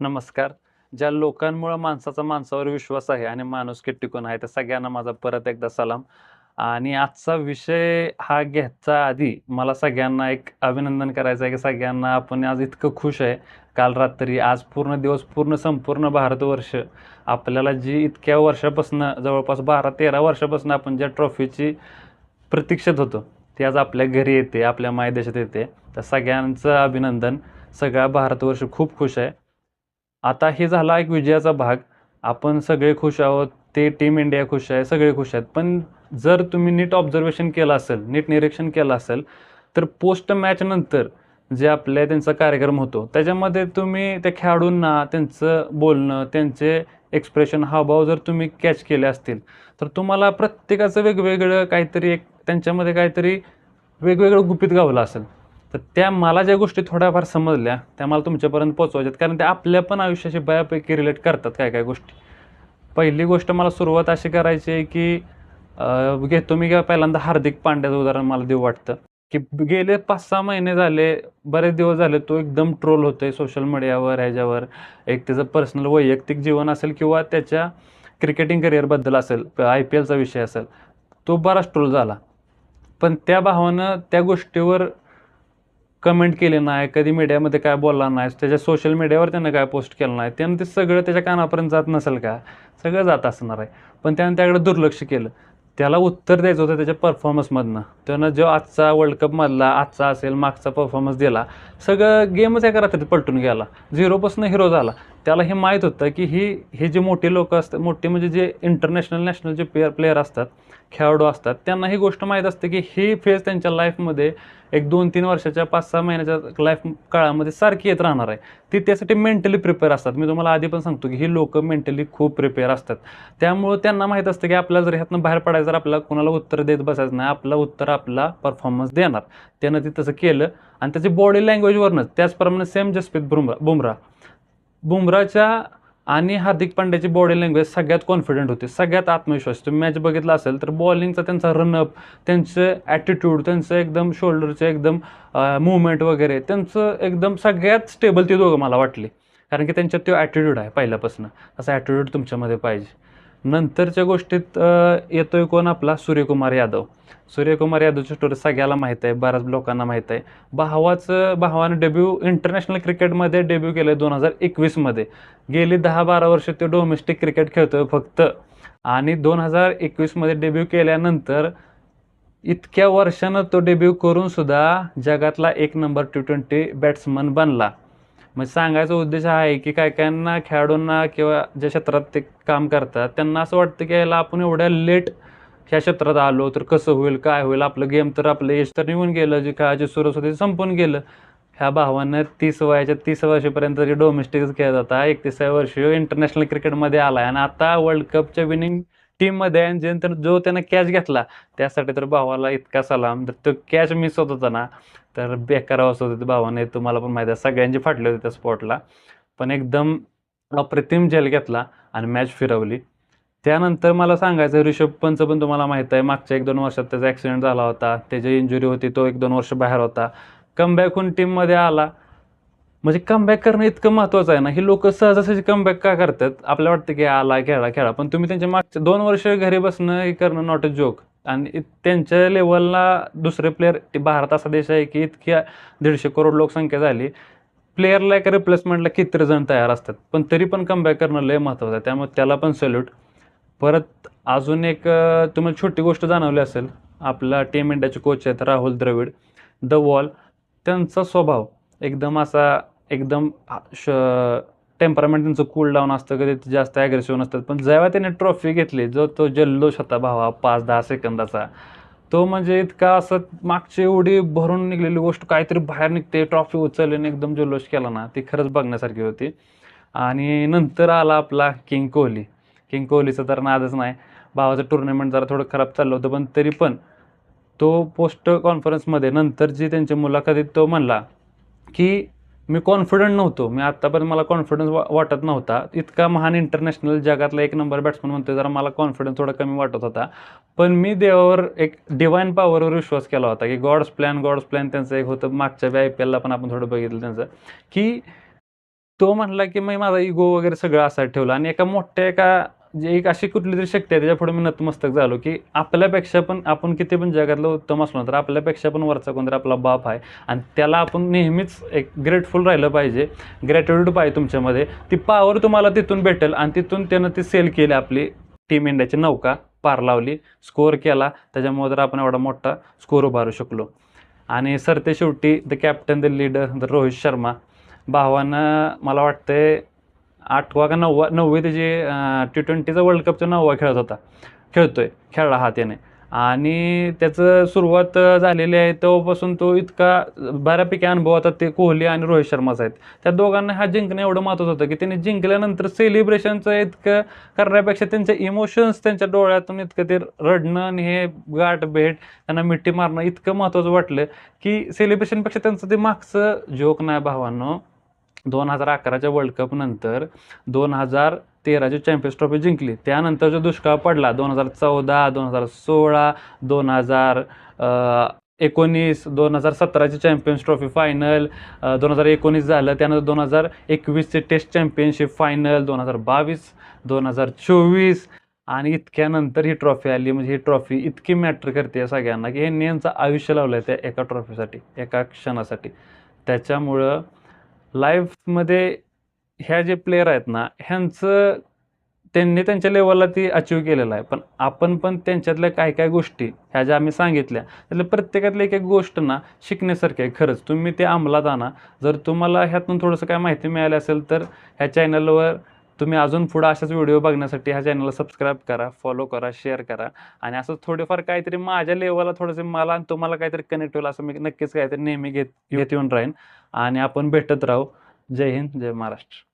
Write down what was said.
नमस्कार. ज्या लोकांमुळं माणसाचा माणसावर विश्वास आहे आणि माणुसकी टिकून आहे, त्या सगळ्यांना माझा परत एकदा सलाम. आणि आजचा विषय हा घ्यायचा आधी मला सगळ्यांना एक अभिनंदन करायचं आहे, की सगळ्यांना आपण आज इतकं खुश आहे. काल रात्री, आज पूर्ण दिवस, पूर्ण संपूर्ण भारतवर्ष आपल्याला जी इतक्या वर्षापासून जवळपास 12-13 वर्षापासून आपण ज्या ट्रॉफीची प्रतीक्षेत होतो, ती आज आपल्या घरी येते, आपल्या मायदेशात येते. तर सगळ्यांचं अभिनंदन. सगळा भारतवर्ष खूप खुश आहे. आता हे झाला एक विजयाचा भाग. आपण सगळे खुश आहोत. ते टीम इंडिया खुश आहे, सगळे खुश आहेत. पण जर तुम्ही नीट ऑब्झर्वेशन केलं असेल, नीट निरीक्षण केलं असेल, तर पोस्ट मॅचनंतर जे आपल्या त्यांचा कार्यक्रम होतो, त्याच्यामध्ये तुम्ही त्या खेळाडूंना, त्यांचं बोलणं, त्यांचे एक्सप्रेशन, हावभाव जर तुम्ही कॅच केले असतील, तर तुम्हाला प्रत्येकाचं वेगवेगळं काहीतरी एक त्यांच्यामध्ये काहीतरी वेगवेगळं गुपित गावलं असेल. तर त्या मला ज्या गोष्टी थोड्याफार समजल्या, त्या मला तुमच्यापर्यंत पोचवायच्यात कारण त्या आपल्या पण आयुष्याशी बऱ्यापैकी रिलेट करतात काय काय गोष्टी. पहिली गोष्ट मला सुरुवात अशी करायची आहे, की घेतो मी किंवा पहिल्यांदा हार्दिक पांड्याचं उदाहरण मला देऊ वाटतं, की गेले 5-6 महिने झाले, बरेच दिवस झाले तो एकदम ट्रोल होतोय सोशल मीडियावर, ह्याच्यावर. एक त्याचं पर्सनल वैयक्तिक जीवन असेल किंवा त्याच्या क्रिकेटिंग करिअरबद्दल असेल, आय-पी-एलचा विषय असेल, तो बराच ट्रोल झाला. पण त्या भावानं त्या गोष्टीवर कमेंट केले नाही, कधी मीडियामध्ये काय बोलला नाही, त्याच्या सोशल मीडियावर त्यानं काय पोस्ट केलं नाही. त्यानं ते सगळं त्याच्या कानापर्यंत जात नसेल का? सगळं जात असणार आहे. पण त्यानं त्याकडे दुर्लक्ष केलं. त्याला उत्तर द्यायचं होतं त्याच्या परफॉर्मन्समधनं. त्यानं जो आजचा वर्ल्ड कपमधला, आजचा असेल, मागचा परफॉर्मन्स दिला, सगळं गेमच एका रात्रीत पलटून गेला. झिरोपासून हिरो झाला. त्याला हे माहीत होतं, की ही हे जे मोठे लोकं असतात, मोठे म्हणजे जे इंटरनॅशनल, नॅशनल जे प्लेयर प्लेयर असतात, खेळाडू असतात, त्यांना ही गोष्ट माहीत असते, की ही फेज त्यांच्या लाईफमध्ये एक 2-3 वर्षाच्या, 5-6 महिन्याच्या लाईफ काळामध्ये सारखी येत राहणार आहे. ती त्यासाठी मेंटली प्रिपेअर असतात. मी तुम्हाला आधी पण सांगतो, की ही लोक मेंटली खूप प्रिपेअर असतात. त्यामुळं त्यांना माहीत असतं, की आपल्याला जर ह्यातनं बाहेर पडायचं, जर आपल्याला कोणाला उत्तर देत बसायचं नाही, आपलं उत्तर आपला परफॉर्मन्स देणार. त्यानं ते तसं केलं आणि त्याची बॉडी लँग्वेजवरूनच त्याचप्रमाणे सेम जसप्रीत बुमरा बुमरा बुमराहच्या आणि हार्दिक पांड्याची बॉडी लँग्वेज सगळ्यात कॉन्फिडंट होती, सगळ्यात आत्मविश्वास. तुम्ही मॅच बघितला असेल, तर बॉलिंगचा त्यांचा रनअप, त्यांचं ॲटिट्यूड, त्यांचं एकदम शोल्डरचे एकदम मुवमेंट वगैरे, त्यांचं एकदम सगळ्यात स्टेबल ती दोघं मला वाटली. कारण की त्यांच्यात तो ॲटिट्यूड आहे पहिल्यापासून. असा ॲटिट्यूड तुमच्यामध्ये पाहिजे. नंतरच्या गोष्टीत येतोय कोण आपला सूर्यकुमार यादव. सूर्यकुमार यादवची स्टोरी सगळ्याला माहीत आहे, बऱ्याच लोकांना माहीत आहे. भावाचं भावानं डेब्यू इंटरनॅशनल क्रिकेटमध्ये डेब्यू केलं आहे दोन हजार एकवीसमध्ये गेली दहा बारा वर्ष तो डोमेस्टिक क्रिकेट खेळतोय फक्त आणि दोन हजार एकवीसमध्ये डेब्यू केल्यानंतर इतक्या वर्षानं तो डेब्यू करूनसुद्धा जगातला एक नंबर टी-20 बॅट्समन बनला. म्हणजे सांगायचा उद्देश हा आहे, की काही-काहींना खेळाडूंना किंवा ज्या क्षेत्रात ते काम करतात, त्यांना असं वाटतं, की याला आपण एवढ्या लेट ह्या क्षेत्रात आलो, तर कसं होईल, काय होईल? आपलं गेम तर आपलं यश तर निघून गेलं, जे खेळाची सुरस होती संपून गेलं. ह्या भावानं तीस वयाच्या तीस वर्षापर्यंत जे डोमेस्टिकच खेळत होता, 31व्या वर्षी इंटरनॅशनल क्रिकेटमध्ये आला आहे आणि आता वर्ल्ड कपच्या विनिंग टीममध्ये आहे आणि जो त्यानं कॅच घेतला, त्यासाठी तर भावाला इतका सलाम. तर तो कॅच मिस होत होता ना, तर बेकार अवस्था होते भावाने. तुम्हाला पण माहिती आहे, सगळ्यांची फाटले होते त्या स्पॉटला. पण एकदम अप्रतिम झेल घेतला आणि मॅच फिरवली. त्यानंतर मला सांगायचं ऋषभ पंतचं पण तुम्हाला माहीत आहे, मागच्या 1-2 वर्षात त्याचा ॲक्सिडेंट झाला होता. त्याची इंजुरी होती, तो 1-2 वर्ष बाहेर होता. कमबॅक होऊन टीममध्ये आला. म्हणजे कमबॅक करणं इतकं महत्त्वाचं आहे ना, हे लोक सहजासहजी कमबॅक का करतात? आपल्याला वाटतं, की आला, खेळा खेळा. पण तुम्ही त्यांच्या मागच्या दोन वर्ष घरी बसणं हे करणं नॉट अ जोक. आणि त्यांच्या लेवलला दुसरे प्लेयर, भारत असा देश आहे, की इतकी दीडशे करोड लोकसंख्या झाली. प्लेयरला एका रिप्लेसमेंटला किती जण तयार असतात. पण तरी पण कमबॅक करणं लय महत्त्वाचं आहे. त्यामुळे त्याला पण सल्यूट परत अजून एक तुम्हाला छोटी गोष्ट जाणवली असेल, आपला टीम इंडियाचे कोच आहेत राहुल द्रविड, द वॉल. त्यांचा स्वभाव एकदम असा एकदम श टेम्परामेंट त्यांचं कूल डाऊन असतं, कधी ते जास्त ॲग्रेसिव्ह नसतात. पण जेव्हा त्याने ट्रॉफी घेतली, जो तो जल्लोष होता भावा 5-10 सेकंदाचा, तो म्हणजे इतका असं मागची एवढी भरून निघालेली गोष्ट काहीतरी बाहेर निघते, ट्रॉफी उचलल्याने एकदम जल्लोष केला ना, ती खरंच बघण्यासारखी होती. आणि नंतर आला आपला किंग कोहली. किंग कोहलीचा तर नादच नाही. भावाचं टुर्नामेंट जरा थोडं खराब चाललं होतं, पण तरी पण तो पोस्ट कॉन्फरन्समध्ये नंतर जी त्यांच्या मुलाखतीत तो म्हणला, की मी कॉन्फिडंट नव्हतो. मी आत्तापर्यंत मला कॉन्फिडन्स वा वाटत नव्हता. इतका महान इंटरनॅशनल जगातला एक नंबर बॅट्समन म्हणतोय, जरा मला कॉन्फिडन्स थोडा कमी वाटत होता. पण मी देवावर एक डिवाईन पॉवरवर विश्वास केला होता, की गॉड्स प्लॅन, गॉड्स प्लॅन त्यांचं एक होतं. मागच्या आय-पी-एलला पण आपण थोडं बघितलं त्यांचं, की तो म्हणला की मी माझा इगो वगैरे सगळं असा ठेवला आणि एका मोठ्या एका जे एक अशी कुठली तरी शक्ती आहे त्याच्यापुढे मी नतमस्तक झालो की आपल्यापेक्षा पण आपण किती पण जगातलं उत्तम असलो तर आपल्यापेक्षा पण वरचा कोणतरी आपला बाप आहे. आणि त्याला आपण नेहमीच एक ग्रेटफुल राहिलं पाहिजे. ग्रॅटिट्यूड पाहिजे तुमच्यामध्ये. ती पावर तुम्हाला तिथून भेटेल आणि तिथून त्यानं ती सेल केली आपली टीम इंडियाची नौका पार लावली स्कोअर केला. त्याच्यामुळे तर आपण एवढा मोठा स्कोअर उभारू शकलो. आणि सर ते शेवटी the captain the leader the Rohit Sharma. भावानं मला वाटतंय आठवा का नववा नववी त्याचे टी ट्वेंटीचा वर्ल्ड कपचा नववा खेळत होता. खेळतोय खेळला हा त्याने आणि त्याचं सुरुवात झालेली आहे तेव्हापासून तो इतका बऱ्यापैकी अनुभव होता ते कोहली आणि रोहित शर्माचा आहेत. त्या दोघांना हा जिंकणं एवढं महत्त्वाचं होतं की त्यांनी जिंकल्यानंतर सेलिब्रेशनचं इतकं करण्यापेक्षा त्यांचे इमोशन्स त्यांच्या डोळ्यातून इतकं ते रडणं आणि हे गाठ भेट त्यांना मिठी मारणं इतकं महत्त्वाचं वाटलं की सेलिब्रेशनपेक्षा त्यांचं ते मागचं जोक नाही भावांनो. दोन हजार अकराच्या वर्ल्ड कप नंतर दोन हजार तेराची चॅम्पियन्स ट्रॉफी जिंकली त्यानंतर जो दुष्काळ पडला दोन हजार चौदा दोन हजार सोळा दोन हजार एकोणीस दोन हजार सतराची चॅम्पियन्स ट्रॉफी फायनल दोन हजार एकोणीस झालं त्यानंतर दोन हजार एकवीसचे टेस्ट चॅम्पियनशिप फायनल दोन हजार बावीस दोन हजार चोवीस आणि इतक्यानंतर ही ट्रॉफी आली म्हणजे ही ट्रॉफी इतकी मॅटर करते सगळ्यांना की हे यांचं आयुष्य लावलं आहे त्या एका ट्रॉफीसाठी एका क्षणासाठी त्याच्यामुळं लाईफमध्ये ह्या जे प्लेयर आहेत ना ह्यांचं त्यांनी त्यांच्या लेवलला ती अचीव केलेलं आहे. पण आपण पण त्यांच्यातल्या काही काही गोष्टी ह्या ज्या आम्ही सांगितल्या त्यातल्या प्रत्येकातल्या एक एक गोष्ट ना शिकण्यासारखी आहे. खरंच तुम्ही ते अंमलात आणा. जर तुम्हाला ह्यातून थोडंसं काय माहिती मिळाली असेल तर ह्या चॅनलवर तुम्ही अजून पुढं अशाच व्हिडिओ बघण्यासाठी ह्या चॅनलला सबस्क्राईब करा फॉलो करा शेअर करा. आणि असं थोडेफार काहीतरी माझ्या लेवलला थोडंसं मला आणि तुम्हाला काहीतरी कनेक्ट होईल असं मी नक्कीच काहीतरी नेहमी घेत घेत येऊन राहीन. आणि आपण भेटत राहू. जय हिंद जय महाराष्ट्र.